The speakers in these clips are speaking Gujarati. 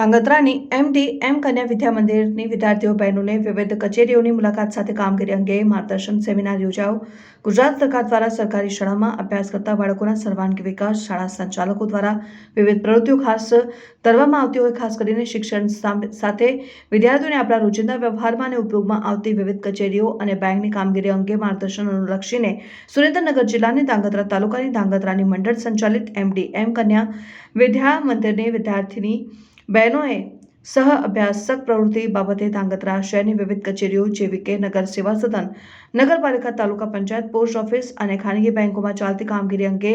ધાંગધ્રાની એમડી એમ કન્યા વિદ્યા મંદિરની વિદ્યાર્થીઓ, બહેનોને વિવિધ કચેરીઓની મુલાકાત સાથે કામગીરી અંગે માર્ગદર્શન, સેમિનાર યોજાયો ગુજરાત સરકાર દ્વારા સરકારી શાળામાં અભ્યાસ કરતા બાળકોના સર્વાંગી વિકાસ શાળા સંચાલકો દ્વારા વિવિધ પ્રવૃત્તિઓ ખાસ કરવામાં આવતી હોય, ખાસ કરીને શિક્ષણ સાથે વિદ્યાર્થીઓને આપણા રોજિંદા વ્યવહારમાં અને ઉપયોગમાં આવતી વિવિધ કચેરીઓ અને બેંકની કામગીરી અંગે માર્ગદર્શન અનુલક્ષીને સુરેન્દ્રનગર જિલ્લાની ધાંગધ્રા તાલુકાની ધાંગધ્રાની મંડળ સંચાલિત એમડી એમ કન્યા વિદ્યા મંદિરની વિદ્યાર્થીની બહેનોએ સહ અભ્યાસક પ્રવૃત્તિ બાબતે ધાંગધ્રા શહેરની વિવિધ કચેરીઓ જેવી કે નગર સેવા સદન, નગરપાલિકા, તાલુકા પંચાયત, પોસ્ટ ઓફિસ અને ખાનગી બેંકોમાં ચાલતી કામગીરી અંગે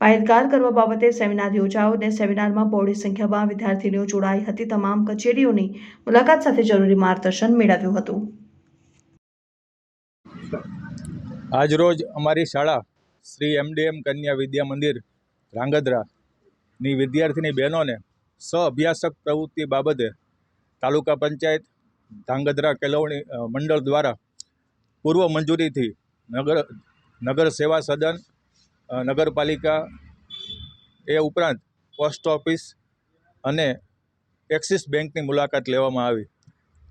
માહિતગાર કરવા બાબતે સેમિનાર યોજાયો અને સેમિનારમાં બહોળી સંખ્યામાં વિદ્યાર્થીનીઓ જોડાઈ હતી. તમામ કચેરીઓની મુલાકાત સાથે જરૂરી માર્ગદર્શન મેળવ્યું હતું. આજરોજ અમારી શાળા શ્રી એમડીએમ કન્યા વિદ્યા મંદિર રાંગધ્રાની વિદ્યાર્થીની બહેનોને સ્વ અભ્યાસક પ્રવૃત્તિ બાબતે તાલુકા પંચાયત ધાંગધ્રા કેળવણી મંડળ દ્વારા પૂર્વ મંજૂરીથી નગર નગર સેવા સદન નગરપાલિકા એ ઉપરાંત પોસ્ટ ઓફિસ અને એક્સિસ બેંકની મુલાકાત લેવામાં આવી.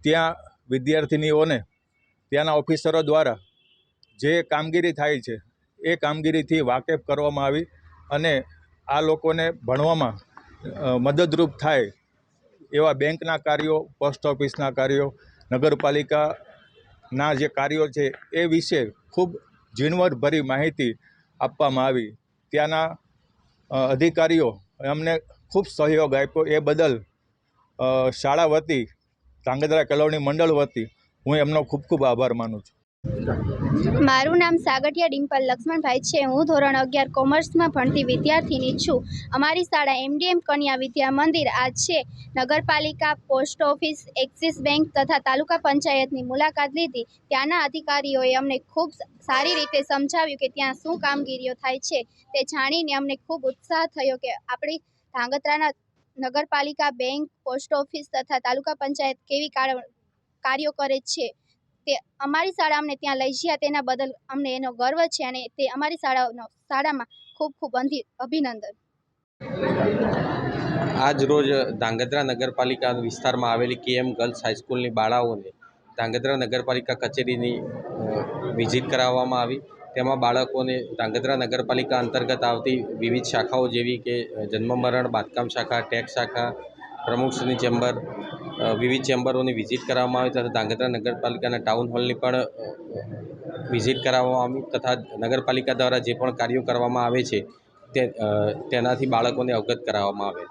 ત્યાં વિદ્યાર્થિનીઓને ત્યાંના ઓફિસરો દ્વારા જે કામગીરી થાય છે, એ કામગીરીથી વાકેફ કરવામાં આવી અને આ લોકોને ભણવામાં મદદરૂપ થાય એવા બેંકના કાર્યો, પોસ્ટ ઓફિસના કાર્યો, નગરપાલિકાના જે કાર્યો છે એ વિશે ખૂબ ઝીણવટભરી માહિતી આપવામાં આવી. ત્યાંના અધિકારીઓ અમને ખૂબ સહયોગ આપ્યો. એ બદલ શાળા વતી, ધાંગધ્રા કેળવણી મંડળ વતી હું એમનો ખૂબ ખૂબ આભાર માનું છું. મારું નામ સાગઠિયા ડિમ્પલ લક્ષ્મણભાઈ છે. હું ધોરણ અગિયાર કોમર્સમાં ભણતી વિદ્યાર્થીની છું. અમારી શાળા એમડીએમ કન્યા વિદ્યા મંદિર આજ છે. નગરપાલિકા, પોસ્ટ ઓફિસ, એક્સિસ બેંક તથા તાલુકા પંચાયતની મુલાકાત લીધી. ત્યાંના અધિકારીઓએ અમને ખૂબ સારી રીતે સમજાવ્યું કે ત્યાં શું કામગીરીઓ થાય છે તે જાણીને અમને ખૂબ ઉત્સાહ થયો કે આપણી ધાંગધ્રાના નગરપાલિકા, બેંક, પોસ્ટ ઓફિસ તથા તાલુકા પંચાયત કેવી કાર- કાર્યો કરે છે. તે અમારી શાળા અમને ત્યાં લઈ ગયા તેના બદલ અમને એનો ગર્વ છે અને તે અમારી શાળાનો, શાળામાં ખૂબ ખૂબ અભિનંદન. આજ રોજ ધાંગધ્રા નગરપાલિકા વિસ્તારમાં આવેલી કેએમ ગર્લ્સ હાઈસ્કૂલની બાળાઓને ધાંગધ્રા નગરપાલિકા કચેરીની વિઝિટ કરાવવામાં આવી. તેમાં બાળકોને ધાંગધ્રા નગરપાલિકા અંતર્ગત આવતી વિવિધ શાખાઓ જેવી કે જન્મ મરણ બાંધકામ શાખા ટેક્સ શાખા, પ્રમુખશ્રીની ચેમ્બર વિવિધ ચેમ્બરોની વિઝિટ કરાવવામાં આવી તથા ધાંગધ્રા નગરપાલિકાના ટાઉન હોલની પણ વિઝિટ કરાવવામાં આવી તથા નગરપાલિકા દ્વારા જે પણ કાર્યો કરવામાં આવે છે તે તેનાથી બાળકોને અવગત કરાવવામાં આવે.